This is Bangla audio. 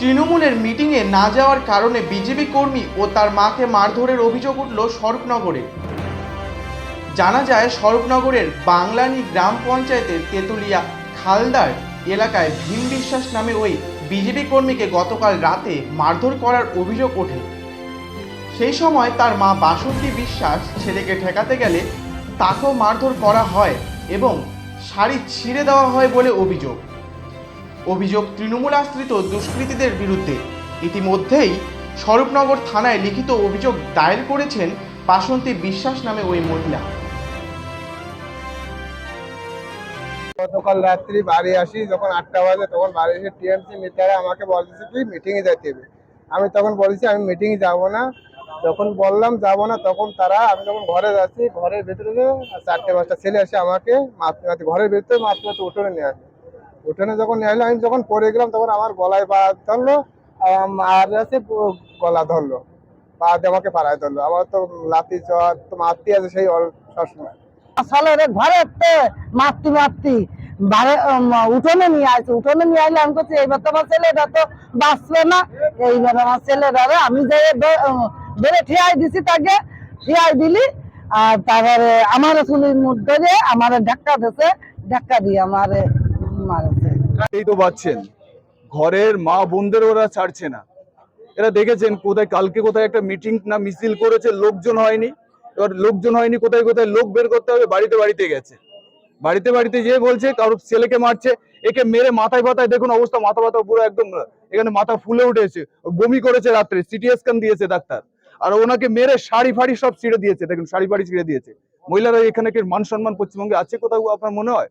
তৃণমূলের মিটিংয়ে না যাওয়ার কারণে বিজেপি কর্মী ও তার মাকে মারধরের অভিযোগ উঠল স্বরূপনগরে। জানা যায়, স্বরূপনগরের বাংলানি গ্রাম পঞ্চায়েতের তেঁতুলিয়া খালদার এলাকায় ভীম বিশ্বাস নামে ওই বিজেপি কর্মীকে গতকাল রাতে মারধর করার অভিযোগ ওঠে। সেই সময় তার মা বাসন্তী বিশ্বাস ছেলেকে ঠেকাতে গেলে তাকেও মারধর করা হয় এবং শাড়ি ছিঁড়ে দেওয়া হয় বলে অভিযোগ। অভিযোগ তৃণমূল আশ্রিত দুষ্কৃতীদের বিরুদ্ধে। ইতিমধ্যেই স্বরূপনগর থানায় লিখিত অভিযোগ দায়ের করেছেন বাসন্তী বিশ্বাস নামে ওই মহিলা। গতকাল রাত্রি বাড়ি আসি, যখন আটটা বাজে, তখন বাড়ি এসে টিএমসি মিটারে আমাকে বলতেছে কি মিটিংয়ে যেতে হবে। আমি তখন বলেছি, আমি মিটিংয়ে যাব না। যখন বললাম যাব না, তখন তারা, আমি যখন ঘরে যাচ্ছি, ঘরের ভেতরে চারটে পাঁচটা ছেলে এসে আমাকে মারতে মারতে ঘরের ভেতরে মারতে মারতে উঠোনে নিয়ে আসে। উঠোনে যখন আসলো আমি যখন পরে গেলাম, তখন আমার গলায় পা ধরলো আর আছে গলা ধরলো দিয়ে আমাকে পাড়ায় ধরলো। আমার তো লাতি চর তো মারতে আছে সেই সবসময়। আসলে ঘরে তে মারতি মারতি বারে উঠোনে নিয়ে আসছে উঠোনে নিয়ে আসলে আমি করছি এইবার তোমার ছেলেটা তো বাঁচবে না। এইবার আমার ছেলেটা আমি যে বেড়ে ঠিয়াই দিছি তাকে, ঠিয়াই দিলি। আর তারপরে আমার চুলির মধ্যে আমার ধাক্কা দিছে, ধাক্কা দিয়ে আমার এই তো পাচ্ছেন। ঘরের মা বোনদের ওরা ছাড়ছে না। এরা দেখেছেন কোথায়, কালকে কোথায় একটা মিটিং না মিছিল করেছে, লোকজন হয়নি। এবার লোকজন হয়নি, কোথায় কোথায় লোক বের করতে হবে, বাড়িতে বাড়িতে গেছে। বাড়িতে বাড়িতে বলছে কারোর ছেলেকে মারছে, একে মেরে মাথায় মাথায় দেখুন অবস্থা, মাথা মাথা পুরো একদম, এখানে মাথা ফুলে উঠেছে, বমি করেছে রাত্রে সিটি স্ক্যান দিয়েছে ডাক্তার। আর ওনাকে মেরে শাড়ি ফাড়ি সব ছিঁড়ে দিয়েছে, দেখুন শাড়ি ফাড়ি ছিঁড়ে দিয়েছে। মহিলারা এখানে মান সম্মান পশ্চিমবঙ্গে আছে কোথাও আপনার মনে হয়?